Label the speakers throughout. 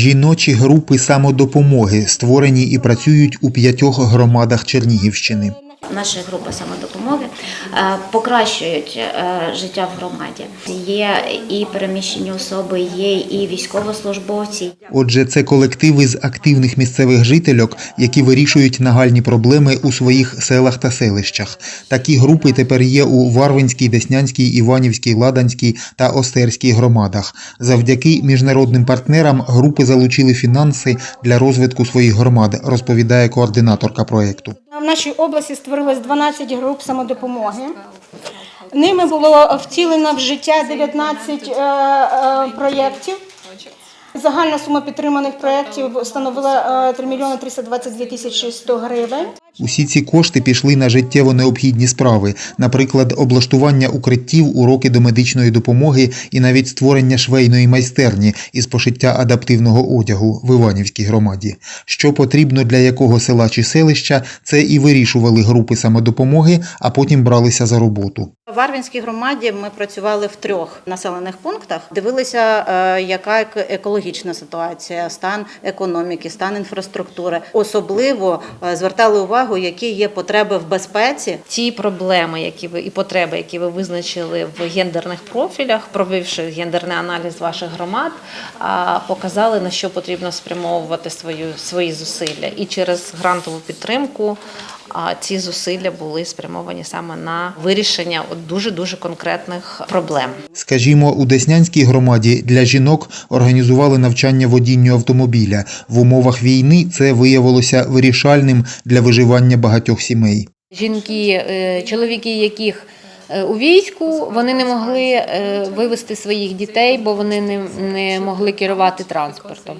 Speaker 1: Жіночі групи самодопомоги створені і працюють у п'ятьох громадах Чернігівщини.
Speaker 2: Наші групи самодопомоги е, покращують е, життя в громаді. Є і переміщені особи, є і військовослужбовці.
Speaker 1: Отже, це колективи з активних місцевих жительок, які вирішують нагальні проблеми у своїх селах та селищах. Такі групи тепер є у Варвинській, Деснянській, Іванівській, Ладанській та Остерській громадах. Завдяки міжнародним партнерам групи залучили фінанси для розвитку своїх громад, розповідає координаторка проєкту.
Speaker 3: В нашій області створилось 12 груп самодопомоги. Ними було втілено в життя 19 е, е, проєктів. Загальна сума підтриманих проєктів становила е, 3 мільйони 322 тисячі 100 гривень.
Speaker 1: Усі ці кошти пішли на життєво необхідні справи, наприклад, облаштування укриттів, уроки до медичної допомоги і навіть створення швейної майстерні із пошиття адаптивного одягу в Іванівській громаді. Що потрібно для якого села чи селища, це і вирішували групи самодопомоги, а потім бралися за роботу.
Speaker 4: В Арвінській громаді ми працювали в трьох населених пунктах. Дивилися, е, яка ек- екологічна ситуація, стан економіки, стан інфраструктури. Особливо е, звертали увагу, які є потреби в безпеці.
Speaker 5: ті проблеми, які ви і потреби, які ви визначили в гендерних профілях, провівши гендерний аналіз ваших громад, показали на що потрібно спрямовувати свою свої зусилля. І через грантову підтримку а, ці зусилля були спрямовані саме на вирішення дуже дуже конкретних проблем.
Speaker 1: Скажімо, у Деснянській громаді для жінок організували навчання водінню автомобіля. В умовах війни це виявилося вирішальним для виживання багатьох сімей.
Speaker 5: Жінки, е, чоловіки, яких е, у війську вони не могли е, вивезти своїх дітей, бо вони не, не могли керувати транспортом.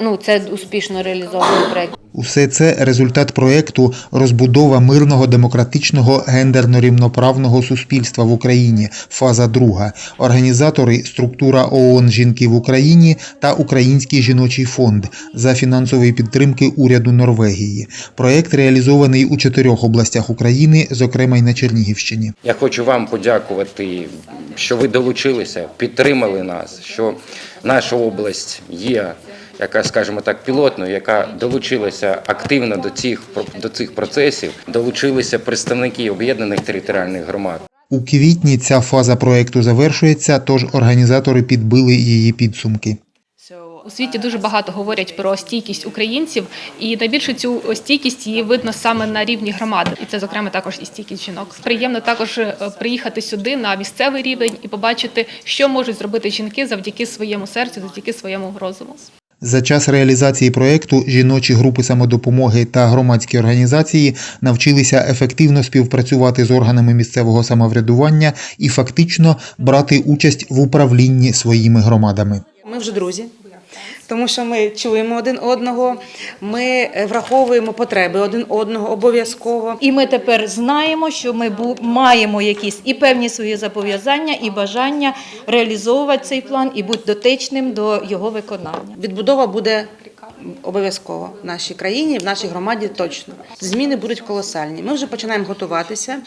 Speaker 5: Ну, це успішно реалізований проект.
Speaker 1: Усе це результат проєкту розбудова мирного, демократичного, гендерно-рівноправного суспільства в Україні. Фаза друга. Організатори структура ООН Жінки в Україні та Український жіночий фонд за фінансової підтримки уряду Норвегії. Проєкт реалізований у чотирьох областях України, зокрема й на Чернігівщині.
Speaker 6: Я хочу вам подякувати, що ви долучилися, підтримали нас, що наша область є, яка, скажімо так, пілотною, яка долучилася активно до цих до цих процесів, долучилися представники об'єднаних територіальних громад.
Speaker 1: У квітні ця фаза проєкту завершується, тож організатори підбили її підсумки.
Speaker 7: У світі дуже багато говорять про стійкість українців, і найбільше цю стійкість її видно саме на рівні громади, і це зокрема також і стійкість жінок. Приємно також е, приїхати сюди на місцевий рівень і побачити, що можуть зробити жінки завдяки своєму серцю, завдяки своєму розуму.
Speaker 1: За час реалізації проєкту жіночі групи самодопомоги та громадські організації навчилися ефективно співпрацювати з органами місцевого самоврядування і фактично брати участь в управлінні своїми громадами.
Speaker 8: Ми вже друзі, тому що ми чуємо один одного, ми е, враховуємо потреби один одного обов'язково.
Speaker 3: І ми тепер знаємо, що ми маємо якісь і певні свої зобов'язання, і бажання реалізовувати цей план і бути дотичним до його виконання.
Speaker 8: Відбудова буде обов'язково в нашій країні, в нашій громаді точно. Зміни будуть колосальні. Ми вже починаємо готуватися.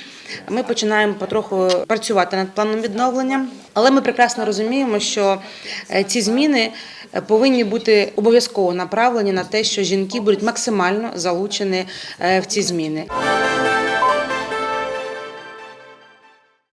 Speaker 8: Ми починаємо потроху працювати над планом відновлення, але ми прекрасно розуміємо, що е, ці зміни повинні бути обов'язково направлені на те, що жінки будуть максимально залучені е, в ці зміни.